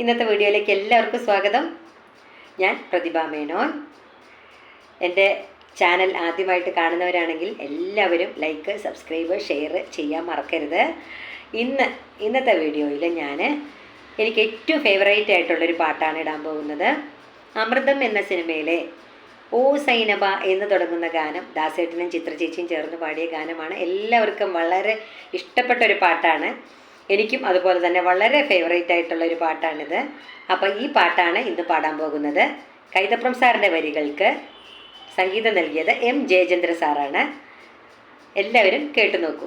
ഇന്നത്തെ വീഡിയോയിലേക്ക് എല്ലാവർക്കും സ്വാഗതം. ഞാൻ പ്രതിഭ മേനോൻ. എന്റെ ചാനൽ ആദ്യമായിട്ട് കാണുന്നവരാണെങ്കിൽ എല്ലാവരും ലൈക്ക് സബ്സ്ക്രൈബ് ഷെയർ ചെയ്യാൻ മറക്കരുത്. ഇന്ന് ഇന്നത്തെ വീഡിയോയിൽ ഞാൻ എനിക്ക് ഏറ്റവും ഫേവറേറ്റ് ആയിട്ടുള്ളൊരു പാട്ടാണ് ഇടാൻ പോകുന്നത്. അമൃതം എന്ന സിനിമയിലെ ഓ സൈനബ എന്ന് തുടങ്ങുന്ന ഗാനം ദാസേട്ടനും ചിത്രചേച്ചിയും ചേർന്ന് പാടിയ ഗാനമാണ്. എല്ലാവർക്കും വളരെ ഇഷ്ടപ്പെട്ട ഒരു പാട്ടാണ്. എനിക്കും അതുപോലെ തന്നെ വളരെ ഫേവറേറ്റ് ആയിട്ടുള്ള ഒരു പാട്ടാണിത്. അപ്പോൾ ഈ പാട്ടാണ് ഇന്ന് പാടാൻ പോകുന്നത്. കൈതപ്രം സാറിന്റെ വരികൾക്ക് സംഗീതം നൽകിയത് എം ജയചന്ദ്ര സാറാണ്. എല്ലാവരും കേട്ടു നോക്കൂ.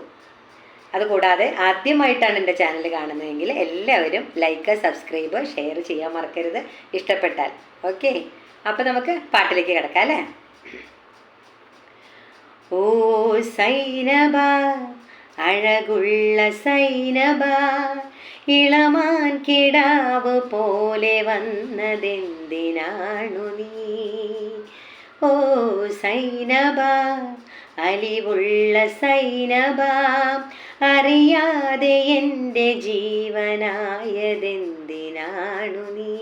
അതുകൂടാതെ ആദ്യമായിട്ടാണ് എന്റെ ചാനൽ കാണുന്നതെങ്കിൽ എല്ലാവരും ലൈക്ക് സബ്സ്ക്രൈബ് ഷെയർ ചെയ്യാൻ മറക്കരുത്. ഇഷ്ടപ്പെട്ടാൽ. ഓക്കെ അപ്പോൾ നമുക്ക് പാട്ടിലേക്ക് കിടക്കാം അല്ലേ? ഓ സൈനബ. അഴകുള്ള സൈനബ ഇളമാൻ കിടാവ് പോലെ വന്നതെന്തിനാണു നീ? ഓ സൈനബ അലിവുള്ള സൈനബ അറിയാതെ എന്റെ ജീവനായതെന്തിനാണു നീ?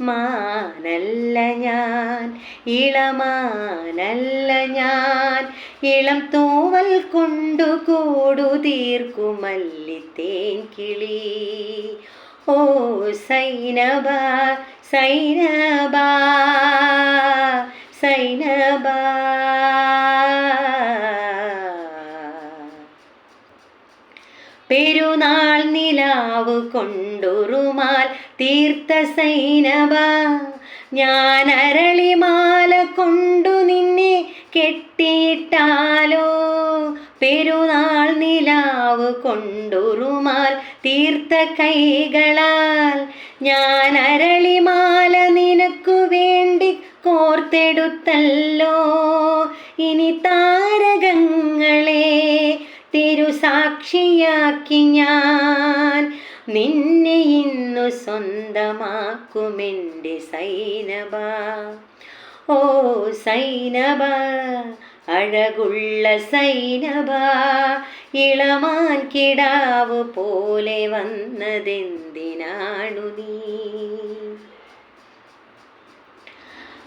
മാനല്ല ഞാൻ ഇളമാനല്ല ഞാൻ ഇളം തൂവൽ കൊണ്ടു കൂടു തീർക്കുമല്ലിത്തേൻ കിളി. ഓ സൈനബ സൈനബ സൈനബ. പെരുന്നാൾ നിലാവ് കൊണ്ടുറുമാൽ തീർത്ത സൈനബ. ഞാൻ അരളിമാല കൊണ്ടു നിന്നെ കെട്ടിയിട്ടാലോ? പെരുന്നാൾ നിലാവ് കൊണ്ടുറുമാൽ തീർത്ത കൈകളാൽ. ഞാൻ അരളിമാല നിനക്കു വേണ്ടി കോർത്തെടുത്തല്ലോ. ഇനി താരകങ്ങളെ തിരുസാക്ഷിയാക്കി ഞാൻ. നിന്നെ ഇന്നു സ്വന്തമാക്കുമെന്റെ സൈനബ. ഓ സൈനബ അഴകുള്ള സൈനബ ഇളമാൻ കിടാവ് പോലെ വന്നതെന്തിനാണു നീ?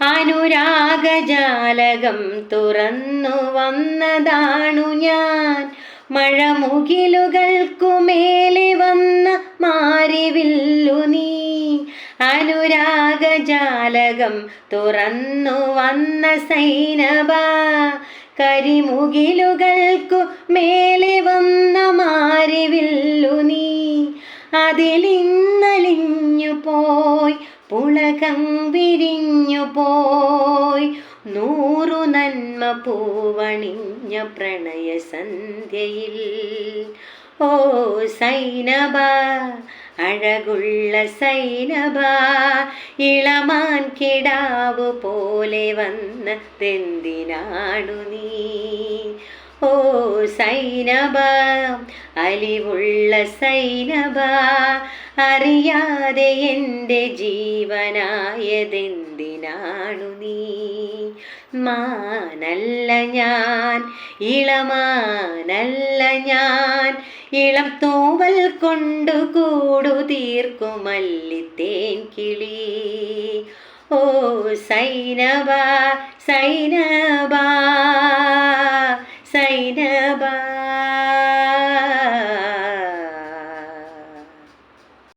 അനുരാഗജാലകം തുറന്നു വന്നതാണു ഞാൻ. മഴമുകിലുകൾക്കുമേലെ വന്ന മാറിവില്ലു നീ. അനുരാഗജാലകം തുറന്നു വന്ന സൈനബ കരിമുകിലുകൾക്കു മേലെ വന്ന മാരിവില്ലു നീ. അതിലിന്നലിഞ്ഞു പോയി പുളകം വിരിഞ്ഞു പോയി. നൂറു നന്മ പൂവണിഞ്ഞ പ്രണയ സന്ധ്യയിൽ ഓ സൈനബ അഴകുള്ള സൈനബ ഇളമാൻ കിടാവ് പോലെ വന്നതെന്തിനാണു നീ? ഓ സൈനബ അലിവുള്ള സൈനബ അറിയാതെ എന്റെ ജീവനായതെന്തിനാണു നീ? മാനല്ല ഞാൻ ഇളമാനല്ല ഞാൻ ഇളം തൂവൽ കൊണ്ടു കൂടു തീർക്കുമല്ലിത്തേൻ കിളി ഓ സൈനബ സൈനബ സൈനബ